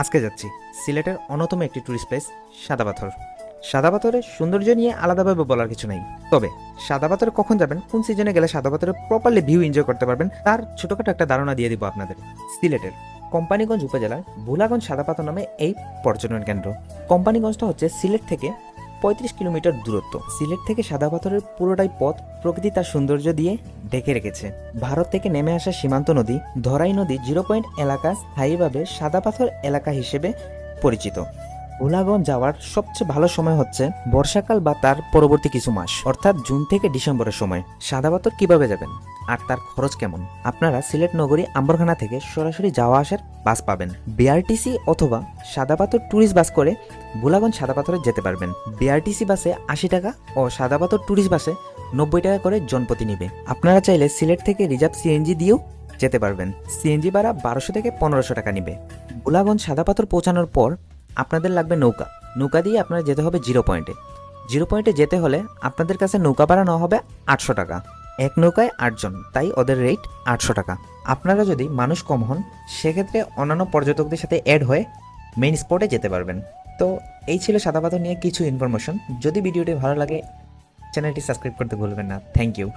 আজকে যাচ্ছি। সিলেটের অন্যতম একটি ট্যুরিস্ট প্লেস সাদা পাথর। সাদা পাথরের সৌন্দর্য নিয়ে আলাদাভাবে বলার কিছু নেই। তবে সাদা পাথরে কখন যাবেন, কোন সিজনে গেলে সাদা পাথরে প্রপারলি ভিউ এনজয় করতে পারবেন, তার ছোটখাটো একটা ধারণা দিয়ে দিব আপনাদের। সিলেটের কোম্পানিগঞ্জ উপজেলার ভোলাগঞ্জ সাদা পাথর নামে এই পর্যটন কেন্দ্র। কোম্পানিগঞ্জটা হচ্ছে সিলেট থেকে পঁয়ত্রিশ কিলোমিটার দূরত্ব। সিলেট থেকে সাদা পাথরের পুরোটাই পথ প্রকৃতি তার সৌন্দর্য দিয়ে ঢেকে রেখেছে। ভারত থেকে নেমে আসা সীমান্ত নদী, ধরাই নদী জিরো পয়েন্ট এলাকা স্থায়ীভাবে সাদা পাথর এলাকা হিসেবে পরিচিত। ভোলাগঞ্জ যাওয়ার সবচেয়ে ভালো সময় হচ্ছে বর্ষাকাল বা তার পরবর্তী কিছু মাস, অর্থাৎ জুন থেকে ডিসেম্বরের সময়। সাদা পাথর কীভাবে যাবেন? আর তার খরচ কেমন? আপনারা সিলেট নগরী আম্বরখানা থেকে সরাসরি যাওয়া আসার বাস পাবেন। বিআরটিসি অথবা সাদা পাথর ট্যুরিস্ট বাস করে ভোলাগঞ্জ সাদা পাথরে যেতে পারবেন। বিআরটিসি বাসে আশি টাকা ও সাদা পাথর ট্যুরিস্ট বাসে নব্বই টাকা করে জনপতি নিবে। আপনারা চাইলে সিলেট থেকে রিজার্ভ সিএনজি দিয়েও যেতে পারবেন। সিএনজি ভাড়া বারোশো থেকে পনেরোশো টাকা নিবে। ভোলাগঞ্জ সাদা পাথর পৌঁছানোর পর আপনাদের লাগবে নৌকা। নৌকা দিয়ে আপনারা যেতে হবে জিরো পয়েন্টে। জিরো পয়েন্টে যেতে হলে আপনাদের কাছে নৌকা ভাড়া নেওয়া হবে আটশো টাকা। এক নৌকায় আটজন, তাই ওদের রেট আটশো টাকা। আপনারা যদি মানুষ কম হন, সেক্ষেত্রে অন্যান্য পর্যটকদের সাথে অ্যাড হয়ে মেইন স্পটে যেতে পারবেন। তো এই ছিল সাদা পাথর নিয়ে কিছু ইনফরমেশন যদি ভিডিওটি ভালো লাগে চ্যানেলটি সাবস্ক্রাইব করতে ভুলবেন না। Thank you